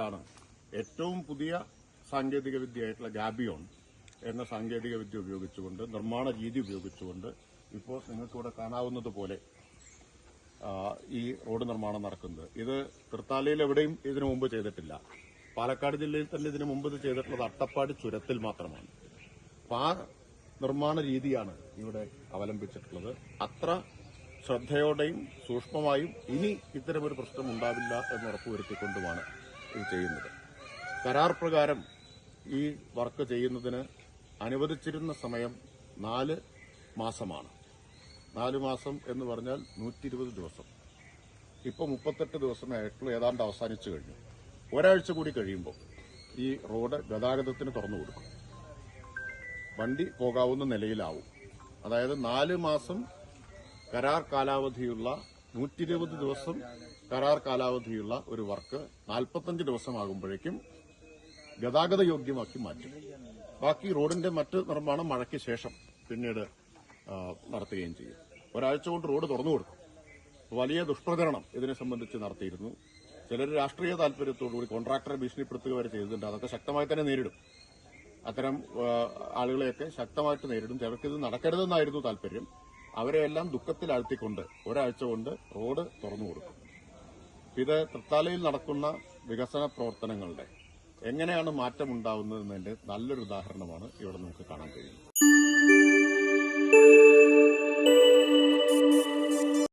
പശ്ചാത്തലത്തിലാണ് ഏറ്റവും പുതിയ സാങ്കേതിക വിദ്യയായിട്ടുള്ള ഗാബിയോൺ എന്ന സാങ്കേതിക വിദ്യ ഉപയോഗിച്ചുകൊണ്ട് നിർമ്മാണ രീതി ഉപയോഗിച്ചുകൊണ്ട് ഇപ്പോൾ നിങ്ങൾക്കിവിടെ കാണാവുന്നതുപോലെ ഈ റോഡ് നിർമ്മാണം നടക്കുന്നത്. ഇത് തൃത്താലയിൽ എവിടെയും ഇതിനു മുമ്പ് ചെയ്തിട്ടില്ല. പാലക്കാട് ജില്ലയിൽ തന്നെ ഇതിനു മുമ്പ് ചെയ്തിട്ടുള്ളത് അട്ടപ്പാടി ചുരത്തിൽ മാത്രമാണ്. അപ്പൊ ആ നിർമ്മാണ രീതിയാണ് ഇവിടെ അവലംബിച്ചിട്ടുള്ളത്. അത്ര ശ്രദ്ധയോടെയും സൂക്ഷ്മമായും ഇനി ഇത്തരമൊരു പ്രശ്നം ഉണ്ടാവില്ല എന്ന് ഉറപ്പുവരുത്തിക്കൊണ്ടുമാണ് ഇത് ചെയ്യുന്നത്. കരാർ പ്രകാരം ഈ വർക്ക് ചെയ്യുന്നതിന് അനുവദിച്ചിരുന്ന സമയം നാല് മാസമാണ്. നാല് മാസം എന്ന് പറഞ്ഞാൽ നൂറ്റി ഇരുപത് ദിവസം. ഇപ്പോൾ മുപ്പത്തെട്ട് ദിവസമേ ഏതാണ്ട് അവസാനിച്ചു കഴിഞ്ഞു. ഒരാഴ്ച കൂടി കഴിയുമ്പോൾ ഈ റോഡ് ഗതാഗതത്തിന് തുറന്നു കൊടുക്കും. വണ്ടി പോകാവുന്ന നിലയിലാവും. അതായത് നാല് മാസം കരാർ കാലാവധിയുള്ള നൂറ്റി ഇരുപത് ദിവസം കരാർ കാലാവധിയുള്ള ഒരു വർക്ക് നാൽപ്പത്തഞ്ച് ദിവസമാകുമ്പോഴേക്കും ഗതാഗത യോഗ്യമാക്കി മാറ്റും. ബാക്കി റോഡിന്റെ മറ്റ് നിർമ്മാണം മഴയ്ക്ക് ശേഷം പിന്നീട് നടത്തുകയും ചെയ്യും. ഒരാഴ്ച കൊണ്ട് റോഡ് തുറന്നു കൊടുക്കും. വലിയ ദുഷ്പ്രചരണം ഇതിനെ സംബന്ധിച്ച് നടത്തിയിരുന്നു. ചിലർ രാഷ്ട്രീയ താല്പര്യത്തോടുകൂടി കോൺട്രാക്ടറെ ഭീഷണിപ്പെടുത്തുക വരെ ചെയ്തിട്ടുണ്ട്. അതൊക്കെ ശക്തമായി തന്നെ നേരിടും. അത്തരം ആളുകളെയൊക്കെ ശക്തമായിട്ട് നേരിടും. ചിലർക്ക് ഇത് നടക്കരുതെന്നായിരുന്നു താല്പര്യം. അവരെയെല്ലാം ദുഃഖത്തിലാഴ്ത്തിക്കൊണ്ട് ഒരാഴ്ച കൊണ്ട് റോഡ് തുറന്നു കൊടുക്കും. ഇത് തൃത്താലയിൽ നടക്കുന്ന വികസന പ്രവർത്തനങ്ങളുടെ എങ്ങനെയാണ് മാറ്റമുണ്ടാവുന്നതെന്നതിന്റെ നല്ലൊരു ഉദാഹരണമാണ് ഇവിടെ നമുക്ക് കാണാൻ കഴിയുന്നത്.